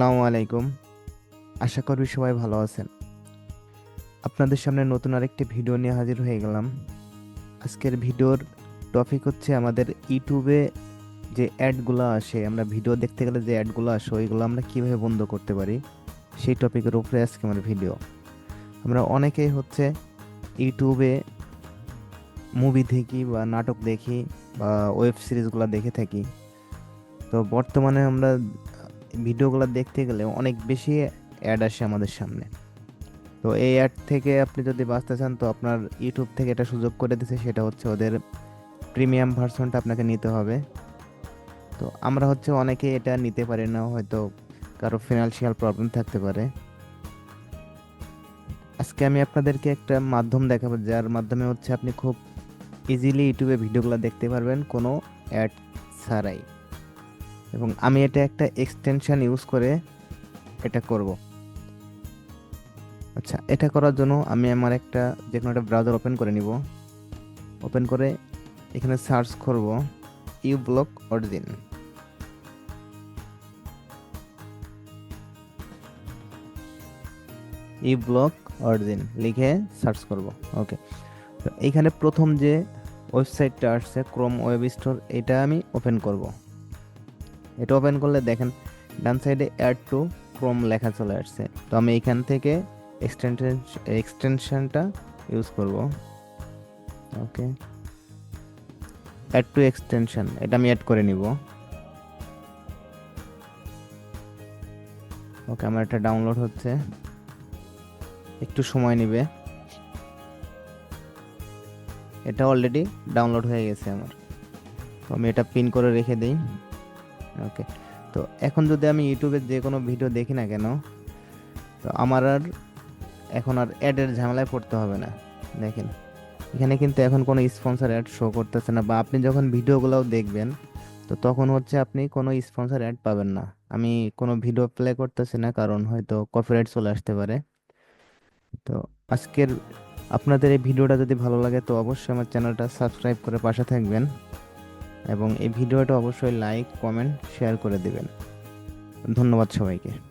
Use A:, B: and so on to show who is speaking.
A: আসসালামু আলাইকুম। আশা করি সবাই ভালো আছেন। আপনাদের সামনে নতুন আরেকটি ভিডিও নিয়ে হাজির হয়ে গেলাম। আজকের ভিডিওর টপিক হচ্ছে আমাদের ইউটিউবে যে অ্যাডগুলো আসে, আমরা ভিডিও দেখতে গেলে যে অ্যাডগুলো আসে, ওইগুলো আমরা কীভাবে বন্ধ করতে পারি, সেই টপিকের উপরে আজকে আমার ভিডিও। আমরা অনেকেই হচ্ছে ইউটিউবে মুভি দেখি বা নাটক দেখি বা ওয়েব সিরিজগুলো দেখে থাকি। তো বর্তমানে আমরা ভিডিওগুলো দেখতে গেলে অনেক বেশি অ্যাড আসে আমাদের সামনে। তো এই অ্যাড থেকে আপনি যদি বাঁচতে চান, তো আপনার ইউটিউব থেকে এটা সুযোগ করে দিছে, সেটা হচ্ছে ওদের প্রিমিয়াম ভার্সনটা আপনাকে নিতে হবে। তো আমরা হচ্ছে অনেকে এটা নিতে পারি না, হয়তো কারও ফিনান্সিয়াল প্রবলেম থাকতে পারে। আজকে আমি আপনাদেরকে একটা মাধ্যম দেখাবো, যার মাধ্যমে হচ্ছে আপনি খুব ইজিলি ইউটিউবে ভিডিওগুলো দেখতে পারবেন, কোনো অ্যাড ছাড়াই। এবং আমি এটা একটা এক্সটেনশান ইউজ করে এটা করব। আচ্ছা এটা করার জন্য আমি আমার একটা যে কোনো একটা ব্রাউজার ওপেন করে নিব। ওপেন করে এখানে সার্চ করব u block origin e block origin লিখে সার্চ করব। ওকে তো এইখানে প্রথম যে ওয়েবসাইটটা আসছে ক্রোম ওয়েব স্টোর এটা আমি ওপেন করব। এটা ওপেন করলে দেখেন, ডান সাইডে অ্যাড টু ক্রোম লেখা চলে আসছে। তো আমি এখান থেকে এক্সটেনশন এক্সটেনশনটা ইউজ করব। ওকে অ্যাড টু এক্সটেনশন এটা আমি অ্যাড করে নিব। ওকে আমার এটা ডাউনলোড হচ্ছে। একটু সময় নেবে। এটা অলরেডি ডাউনলোড হয়ে গেছে আমার। তো আমি এটা পিন করে রেখে দিই। ওকে তো এখন যদি আমি ইউটিউবে যে কোনো ভিডিও দেখি না কেন, তো আমার আর এখন আর অ্যাডের ঝামেলায় পড়তে হবে না। দেখেন, এখানে কিন্তু এখন কোনো স্পন্সর অ্যাড শো করতেছে না বা আপনি যখন ভিডিওগুলোও দেখবেন, তো তখন হচ্ছে আপনি কোনো স্পন্সর অ্যাড পাবেন না। আমি কোনো ভিডিও প্লে করতেছি না, কারণ হয়তো কপিরাইট চলে আসতে পারে। তো আজকের আপনাদের এই ভিডিওটা যদি ভালো লাগে, তো অবশ্যই আমার চ্যানেলটা সাবস্ক্রাইব করে পাশে থাকবেন। এবং এই ভিডিওটা অবশ্যই লাইক কমেন্ট শেয়ার করে দেবেন। ধন্যবাদ সবাইকে।